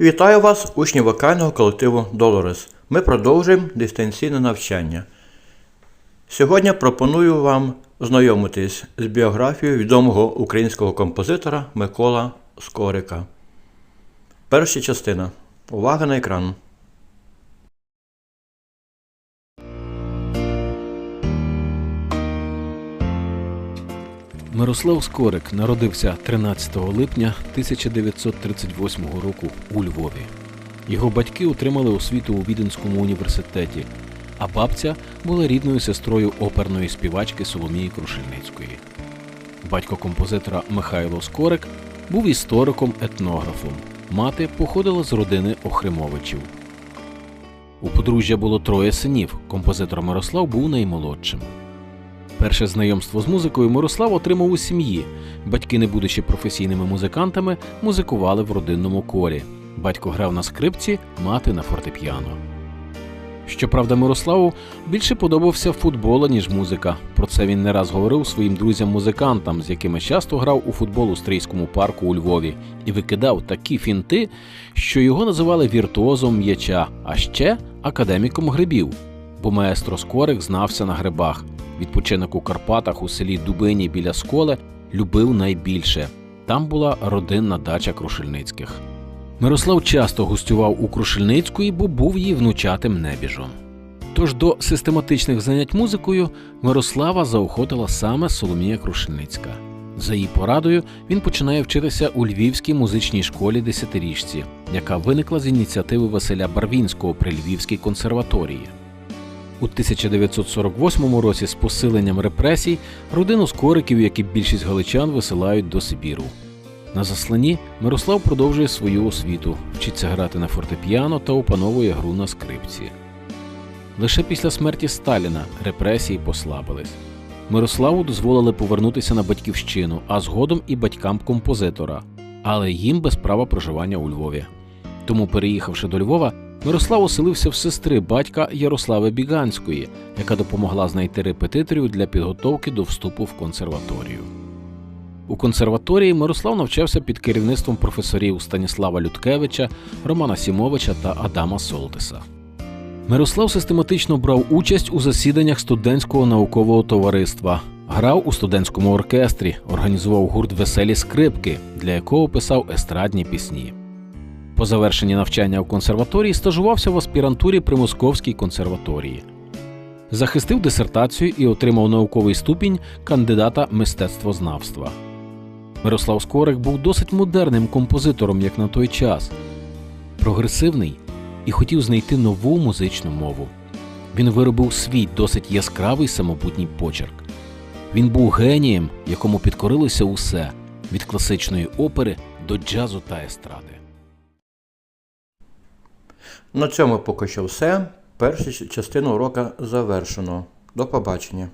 Вітаю вас, учні вокального колективу Долорес. Ми продовжуємо дистанційне навчання. Сьогодні пропоную вам знайомитись з біографією відомого українського композитора Микола Скорика. Перша частина. Увага на екран. Мирослав Скорик народився 13 липня 1938 року у Львові. Його батьки отримали освіту у Віденському університеті, а бабця була рідною сестрою оперної співачки Соломії Крушельницької. Батько композитора Михайло Скорик був істориком-етнографом. Мати походила з родини Охримовичів. У подружжя було троє синів. Композитор Мирослав був наймолодшим. Перше знайомство з музикою Мирослав отримав у сім'ї. Батьки, не будучи професійними музикантами, музикували в родинному колі. Батько грав на скрипці, мати на фортепіано. Щоправда, Мирославу більше подобався футбол, ніж музика. Про це він не раз говорив своїм друзям-музикантам, з якими часто грав у футбол у стрийському парку у Львові, і викидав такі фінти, що його називали віртуозом м'яча, а ще академіком грибів. Бо маестро Скорик знався на грибах. Відпочинок у Карпатах у селі Дубині біля сколе любив найбільше. Там була родинна дача Крушельницьких. Мирослав часто гостював у Крушельницької, бо був її внучатим небіжом. Тож до систематичних занять музикою Мирослава заохотила саме Соломія Крушельницька. За її порадою він починає вчитися у Львівській музичній школі десятирічці, яка виникла з ініціативи Василя Барвінського при Львівській консерваторії. У 1948 році з посиленням репресій родину скориків, як і більшість галичан, висилають до Сибіру. На засланні Мирослав продовжує свою освіту, вчиться грати на фортепіано та опановує гру на скрипці. Лише після смерті Сталіна репресії послабились. Мирославу дозволили повернутися на батьківщину, а згодом і батькам композитора, але їм без права проживання у Львові. Тому, переїхавши до Львова, Мирослав оселився в сестри батька Ярослави Біганської, яка допомогла знайти репетиторів для підготовки до вступу в консерваторію. У консерваторії Мирослав навчався під керівництвом професорів Станіслава Людкевича, Романа Сімовича та Адама Солтиса. Мирослав систематично брав участь у засіданнях студентського наукового товариства, грав у студентському оркестрі, організував гурт Веселі скрипки, для якого писав естрадні пісні. По завершенні навчання в консерваторії стажувався в аспірантурі при Московській консерваторії. Захистив дисертацію і отримав науковий ступінь кандидата мистецтвознавства. Мирослав Скорик був досить модерним композитором, як на той час, прогресивний і хотів знайти нову музичну мову. Він виробив свій досить яскравий самобутній почерк. Він був генієм, якому підкорилося усе від класичної опери до джазу та естради. На цьому поки що все. Першу частину урока завершено. До побачення.